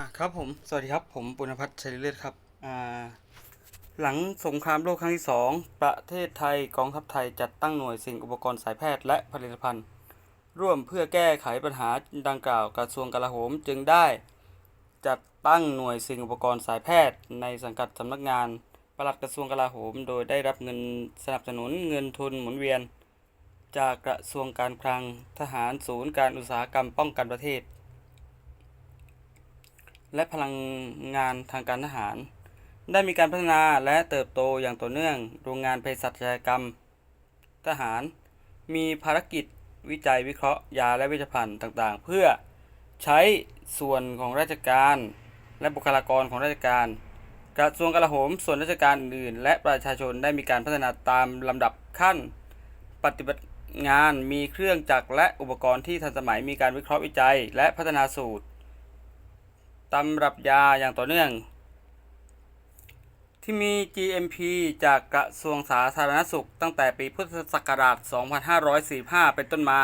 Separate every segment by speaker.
Speaker 1: อะครับผม สวัสดีครับ ผมปุณพัฒน์ชัยเลือดครับ อ่า หลังสงครามโลกครั้งที่สองประเทศไทยกองทัพไทยจัดตั้งหน่วยสิ่งอุปกรณ์สายแพทย์และผลิตภัณฑ์ ร่วมเพื่อแก้ไขปัญหาดังกล่าวกระทรวงกลาโหมจึงได้ จัดตั้งหน่วยสิ่งอุปกรณ์สายแพทย์ ในสังกัดสำนักงานปลัดกระทรวงกลาโหม โดยได้รับเงินสนับสนุนเงินทุนหมุนเวียน จากกระทรวงการคลังทหารศูนย์การอุตสาหกรรมป้องกันประเทศ และพลังงานทางการทหาร ได้มีการพัฒนาและเติบโตอย่างต่อเนื่อง โรงงานเภสัชกรรม ทหาร มีภารกิจวิจัยวิเคราะห์ยาและเวชภัณฑ์ต่างๆ เพื่อใช้ส่วนของราชการ และบุคลากรของราชการ กระทรวงกลาโหมส่วนราชการอื่น และประชาชนได้มีการพัฒนาตามลำดับขั้น ปฏิบัติงานมีเครื่องจักรและอุปกรณ์ที่ทันสมัยมีการวิเคราะห์วิจัย และพัฒนาสูตร ตำรับยาอย่างต่อเนื่อง ที่มี GMP จากกระทรวงสาธารณสุข ตั้งแต่ปีพุทธศักราช 2545 เป็นต้นมา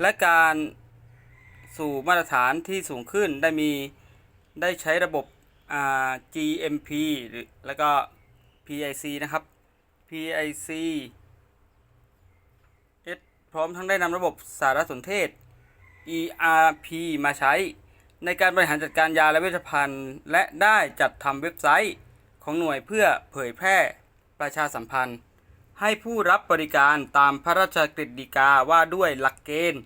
Speaker 1: และการสู่มาตรฐานที่สูงขึ้นได้มีได้ใช้ระบบ GMP หรือแล้วก็ PIC นะครับ PIC พร้อมทั้งได้นำระบบสารสนเทศ ERP มาใช้ ในการบริหารจัดการยาและเวชภัณฑ์ และได้จัดทำเว็บไซต์ของหน่วยเพื่อเผยแพร่ประชาสัมพันธ์ ให้ผู้รับบริการตามพระราชกฤษฎีกาว่าด้วยหลักเกณฑ์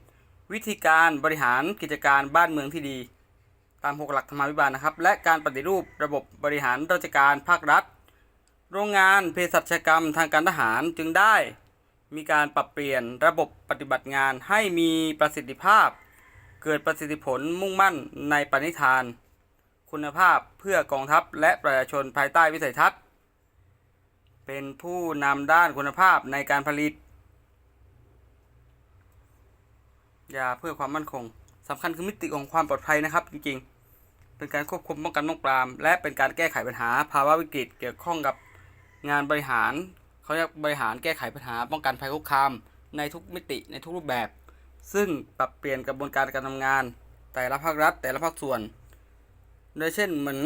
Speaker 1: วิธีการบริหารกิจการบ้านเมืองที่ดี ตามหกหลักธรรมาภิบาลนะครับ และการปฏิรูประบบบริหารราชการภาครัฐ โรงงานเภสัชกรรมทางการทหารจึงได้ มีการปรับเปลี่ยนระบบปฏิบัติงานให้มีประสิทธิภาพ เกิดประสิทธิผลมุ่งมั่นในปณิธาน คุณภาพเพื่อกองทัพและประชาชนภายใต้วิสัยทัศน์ เป็นผู้นำด้านคุณภาพในการผลิตยาเพื่อความมั่นคงสำคัญคือมิติของความปลอดภัยนะครับ จริงๆ เป็นการควบคุมป้องกันป้องปราม และเป็นการแก้ไขปัญหา ภาวะวิกฤตเกี่ยวข้องกับงานบริหารเขาเรียกบริหารแก้ไขปัญหา ป้องกันภัยคุกคามในทุกมิติในทุกรูปแบบ ซึ่งปรับเปลี่ยนกระบวนการการทำงาน แต่ละภาครัฐ แต่ละภาคส่วน โดยเช่นเหมือน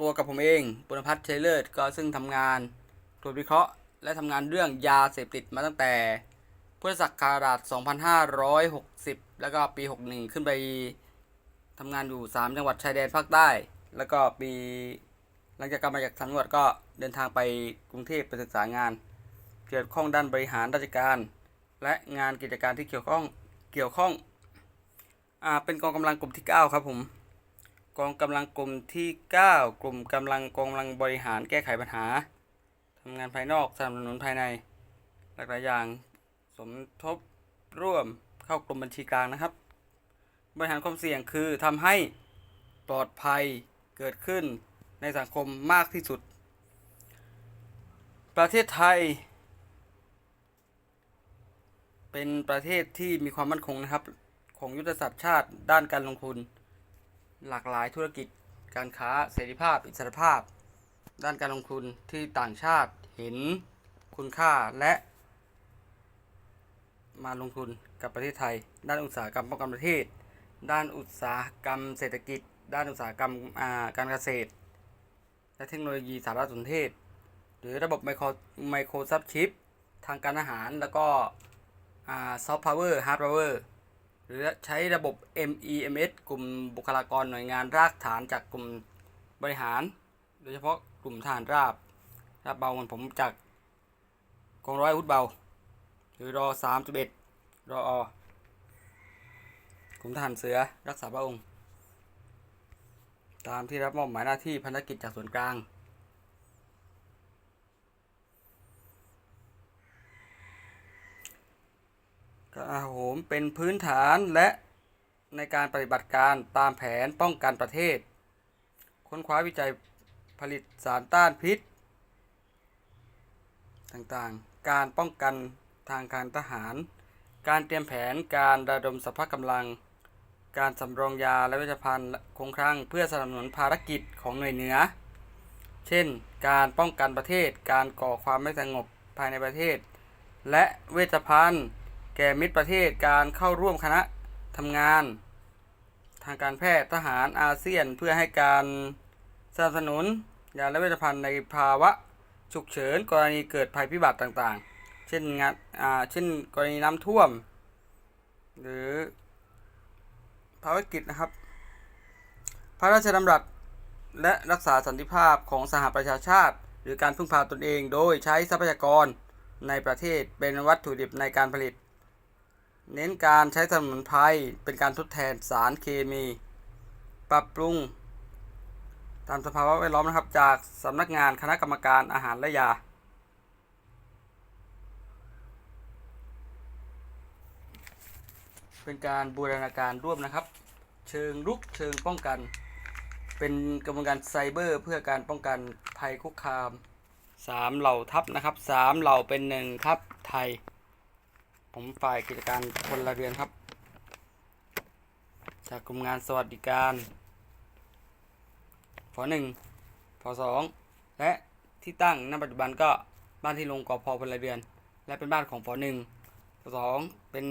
Speaker 1: ตัวกับผมเองปุณพัฒน์ชัยเลิศก็ซึ่งทำงานตรวจวิเคราะห์และทำงานเรื่องยาเสพติดมาตั้งแต่พุทธศักราช 2560 แล้วก็ปี 61 ขึ้นไปทำงานอยู่ 3 จังหวัดชายแดนภาคใต้ แล้วก็ปีหลังจากกลับมาจากสังหวัดก็เดินทางไปกรุงเทพไปศึกษางาน เกี่ยวข้องด้านบริหารราชการ และงานกิจการที่เกี่ยวข้อง เกี่ยวข้อง อ่า เป็นกองกำลังกลุ่มที่ 9 ครับผม กองกำลังกลุ่มที่ 9 กลุ่มกำลังกองกำลังบริหารแก้ไขปัญหาทำงานภายนอกสนับสนุนภายใน หลากหลายอย่าง สมทบร่วมเข้ากรมบัญชีกลางนะครับ บริหารความเสี่ยงคือทำให้ปลอดภัยเกิดขึ้นในสังคมมากที่สุด ประเทศไทย เป็นประเทศที่มีความมั่นคงนะครับ ของยุทธศาสตร์ชาติด้านการลงทุน หลากหลายธุรกิจ การค้าเสรีภาพ อิสรภาพ ด้านการลงทุนที่ต่างชาติเห็นคุณค่าและ มาลงทุนกับประเทศไทย ด้านอุตสาหกรรมป้องกันประเทศ ด้านอุตสาหกรรมเศรษฐกิจ ด้านอุตสาหกรรมการเกษตร และเทคโนโลยีสารสนเทศ หรือระบบไมโครไมโครซับชิปทางการอาหารแล้วก็ ซอฟต์พาวเวอร์ฮาร์ดพาวเวอร์หรือใช้ระบบ MEMS กลุ่มบุคลากรหน่วยงานรากฐานจากกลุ่มบริหาร โดยเฉพาะกลุ่มทหารราบราบเบาเหมือนผมจากกองร้อยอาวุธเบา หรือรอสามสิบเอ็ดรออกลุ่มทหารเสือรักษาพระองค์ ตามที่รับมอบหมายหน้าที่ภารกิจจากส่วนกลาง กลาโหมเป็นพื้นฐานและในการปฏิบัติการตามแผนป้องกันประเทศ ค้นคว้าวิจัยผลิตสารต้านพิษ ต่างๆ การป้องกันทางการทหาร การเตรียมแผนการระดมสรรพกำลัง การสำรองยาและเวชภัณฑ์คงคลังเพื่อสนับสนุนภารกิจของหน่วยเหนือ เช่น การป้องกันประเทศ การก่อความไม่สงบภายในประเทศ และเวชภัณฑ์ ก่มิตรประเทศการเข้าร่วมคณะทำงาน ทางการแพทย์ทหารอาเซียนเพื่อให้การสนับสนุนยาและเวชภัณฑ์ในภาวะฉุกเฉินกรณีเกิดภัยพิบัติต่างๆ เช่นงานอ่าเช่นกรณีน้ำท่วม หรือภาวะวิกฤตนะครับ พระราชดำรัสและรักษาสันติภาพของสหประชาชาติ หรือการพึ่งพาตนเองโดยใช้ทรัพยากรในประเทศเป็นวัตถุดิบในการผลิต เน้นการใช้สมุนไพรเป็นการทดแทนสารเคมี ปรับปรุง ตามสภาวะแวดล้อมนะครับ จากสำนักงานคณะกรรมการอาหารและยา เป็นการบูรณาการร่วมนะครับ เชิงรุกเชิงป้องกัน เป็นกระบวนการไซเบอร์ เพื่อการป้องกันภัยคุกคามสามเหล่าทัพนะครับสามเหล่าเป็นหนึ่งทัพไทย ผมฝ่ายกิจการพลเรือนครับ จากกรมงานสวัสดิการฝหนึ่งฝสองและที่ตั้งณปัจจุบันก็บ้านที่ลงกอพอพลเรือน และเป็นบ้านของฝหนึ่งฝสองเป็น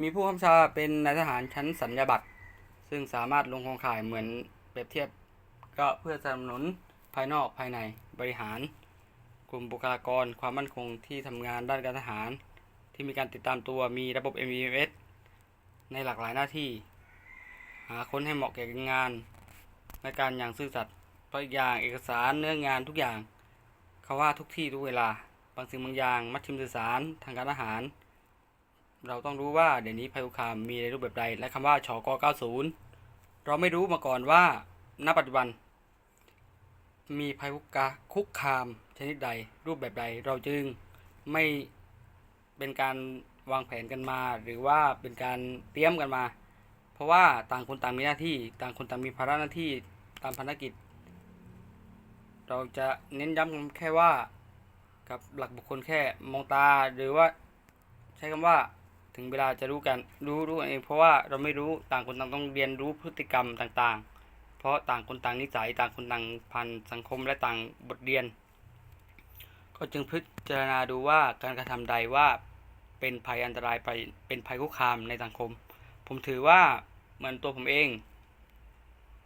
Speaker 1: มีผู้กำกับชาเป็นนายทหารชั้นสัญญาบัตร ซึ่งสามารถลงโครงข่ายเหมือนเปรียบเทียบก็เพื่อสนับสนุนภายนอกภายในบริหาร กลุ่มบุคลากรความมั่นคงที่ทำงานด้านการทหาร ที่มีการติดตามตัวมีระบบ MES ในหลากหลายหน้าที่ หาค้นให้เหมาะแก่งานและการอย่างซื่อสัตย์เพราะอีกอย่างเอกสารเนื้องานทุกอย่างเขาว่าทุกที่ทุกเวลา บางสิ่งบางอย่าง มัดชิมสื่อสารทางการทหาร เราต้องรู้ว่าเดี๋ยวนี้ภัยคุกคามมีในรูปแบบใด และคำว่าชก90 เราไม่รู้มาก่อนว่าณปัจจุบัน มีภัยคุกคามชนิดใด รูปแบบใดเราจึงไม่ เป็นการวางแผนกันมา หรือว่าเป็นการเตรียมกันมา เพราะว่าต่างคนต่างมีหน้าที่ ต่างคนต่างมีภาระหน้าที่ตามภารกิจ เราจะเน้นย้ำแค่ว่ากับหลักบุคคลแค่มองตาหรือว่าใช้คำว่าถึงเวลาจะรู้กันรู้รู้กันเอง เพราะว่าเราไม่รู้ต่างคนต่างต้องเรียนรู้พฤติกรรมต่าง ๆ เพราะต่างคนต่างนิสัยต่างคนต่างพันสังคมและต่างบทเรียน ก็จึงพิจารณาดูว่าการกระทำใดว่าเป็นภัยอันตรายไปเป็นภัยคุกคามในสังคม ผมถือว่าเหมือนตัวผมเอง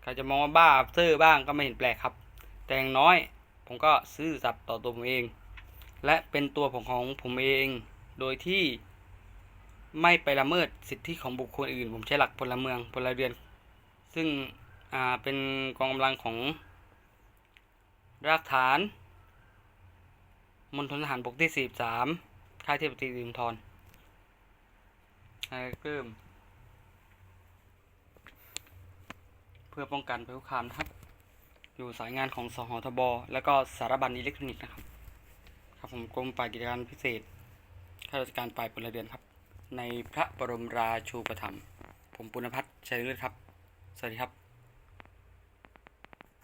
Speaker 1: ใครจะมองว่าบ้าซื่อบ้างก็ไม่เห็นแปลกครับ แต่อย่างน้อยผมก็ซื่อสัตย์ต่อตัวผมเอง และเป็นตัวผมของผมเอง โดยที่ไม่ไปละเมิดสิทธิของบุคคลอื่น ผมใช้หลักพลเมืองพลเรือน ซึ่งเป็นกองกำลังของรากฐาน มณฑลทหารบกที่43ค่ายเทพตรีสิรินทรนายเพิ่ม เพื่อป้องกันภัยคุกคามนะครับ อยู่สายงานของสหทบ แล้วก็สารบัญอิเล็กทรอนิกส์นะครับ ครับผมกรมฝ่ายกิจการพิเศษข้าราชการฝ่ายพลเรือนครับ ในพระบรมราชูปถัมภ์ผมปุณพัฒน์ชัยเลิศครับ สวัสดีครับ